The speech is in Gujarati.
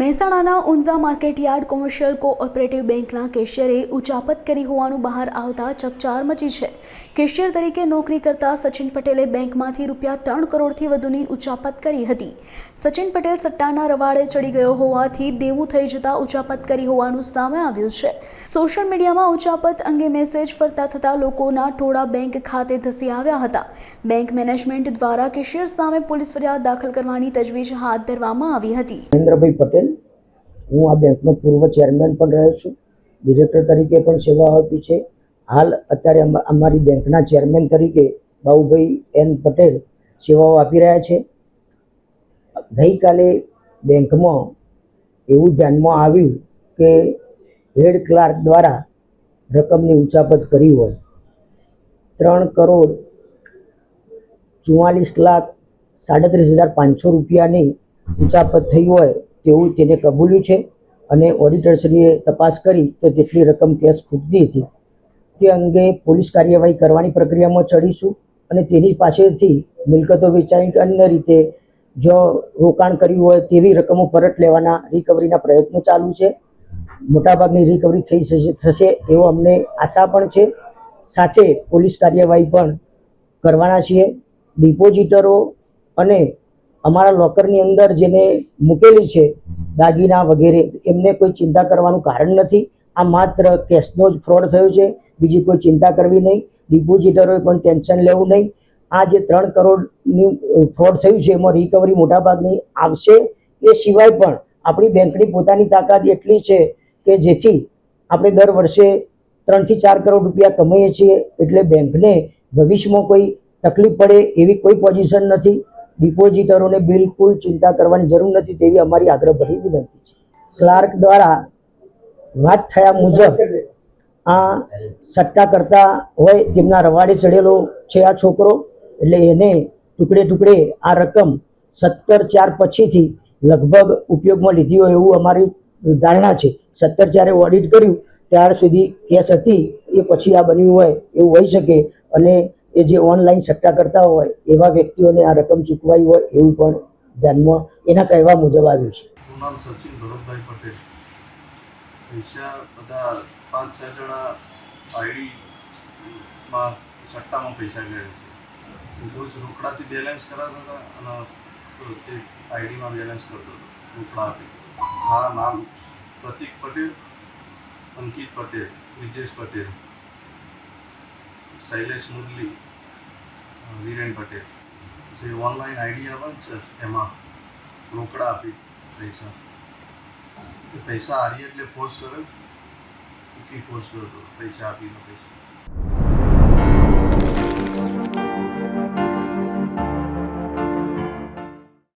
મહેસાણાના ઊંઝા માર્કેટયાર્ડ કોમર્શિયલ કોઓપરેટિવ બેંકના કેશિયરે ઉચાપત કરી હોવાનું બહાર આવતા ચકચાર મચી છે. કેશિયર તરીકે નોકરી કરતા સચિન પટેલે બેંકમાંથી રૂપિયા ત્રણ કરોડથી વધુની ઉચાપત કરી હતી. સચિન પટેલ સટ્ટાના રવાડે ચડી ગયો હોવાથી દેવું થઈ જતા ઉચાપત કરી હોવાનું સામે આવ્યું છે. સોશિયલ મીડિયામાં ઉચાપત અંગે મેસેજ ફરતા થતા લોકોના ટોળા બેંક ખાતે ધસી આવ્યા હતા. બેંક મેનેજમેન્ટ દ્વારા કેશિયર સામે પોલીસ ફરિયાદ દાખલ કરવાની તજવીજ હાથ ધરવામાં આવી હતી. પટેલ હું આ બેંકનો પૂર્વ ચેરમેન પણ રહ્યો છું. ડિરેક્ટર તરીકે પણ સેવા આપી છે. હાલ અત્યારે અમા- અમારી બેંકના ચેરમેન તરીકે બાબુભાઈ એન પટેલ સેવાઓ આપી રહ્યા છે. ગઈકાલે બેંકમાં એવું ધ્યાનમાં આવ્યું કે હેડ ક્લાર્ક દ્વારા રકમની ઉચાપત કરી હોય. ત્રણ કરોડ ચુમ્માલીસ લાખ સાડત્રીસ હજાર પાંચસો રૂપિયાની ઉચાપત થઈ હોય તેવું તેને કબૂલ્યું છે અને ઓડિટરશ્રીએ તપાસ કરી તો તેટલી રકમ કેશ ખૂટતી હતી. તે અંગે પોલીસ કાર્યવાહી કરવાની પ્રક્રિયામાં ચડીશું અને તેની પાસેથી મિલકતો વેચાઈ અન્ય રીતે જો રોકાણ કર્યું હોય તેવી રકમો પરત લેવાના રિકવરીના પ્રયત્નો ચાલુ છે. મોટાભાગની રિકવરી થઈ થશે એવો અમને આશા પણ છે. સાથે પોલીસ કાર્યવાહી પણ કરવાના છીએ. ડિપોઝિટરો અને અમારા લોકરની અંદર જેને મૂકેલી છે, દાગીના વગેરે, એમને કોઈ ચિંતા કરવાનું કારણ નથી. આ માત્ર કેશનો જ ફ્રોડ થયો છે. બીજી કોઈ ચિંતા કરવી નહીં. ડિપોઝિટરોએ પણ ટેન્શન લેવું નહીં. આ જે ત્રણ કરોડની ફ્રોડ થયું છે, એમાં રિકવરી મોટાભાગની આવશે. એ સિવાય પણ આપણી બેંકની પોતાની તાકાત એટલી છે કે જેથી આપણે દર વર્ષે ત્રણથી ચાર કરોડ રૂપિયા કમાઈએ છીએ. એટલે બેંકને ભવિષ્યમાં કોઈ તકલીફ પડે એવી કોઈ પોઝિશન નથી. ડિપોઝિટરોને બિલકુલ ચિંતા કરવાની જરૂર નથી તેવી અમારી આગ્રહભરી વિનંતી છે. ક્લાર્ક દ્વારા વાત થયા મુજબ આ સટ્ટા કરતા હોય તેમના રવાડે ચડેલો છે આ છોકરો, એટલે એને ટુકડે ટુકડે આ રકમ સત્તર ચાર પછીથી લગભગ ઉપયોગમાં લીધી હોય એવું અમારી ધારણા છે. સત્તર ચારે ઓડિટ કર્યું, ત્યાર સુધી કેસ હતી, એ પછી આ બન્યું હોય એવું હોઈ શકે અને એ જે ઓનલાઈન સટ્ટા કરતા હોય, એવા વ્યક્તિઓને આ રકમ ચૂકવાઈ હોય એવું પણ ધ્યાનમાં એના કહેવા મુજબ આવ્યું છે. નામ સચિન ભરતભાઈ પટેલ. પૈસા બધા પાંચ છ જણા આઈડીમાં સટ્ટામાં પૈસા ગયા છે. રોજ રોકડાથી બેલેન્સ કરાતા હતા અને તે આઈડીમાં બેલેન્સ કરતો હતો, રોકડા આપી. મારા નામ પ્રતિક પટેલ, અંકિત પટેલ, વિજેશ પટેલ. શૈલેષ મુરલી વિરેન પટેલ. જે ઓનલાઈન આઈડી આવે છે, એમાં રોકડા આપી પૈસા. પૈસા હારી એટલે ફોર્સ કર્યો? કે ફોર્સ કર્યો હતો પૈસા આપી દો પૈસા.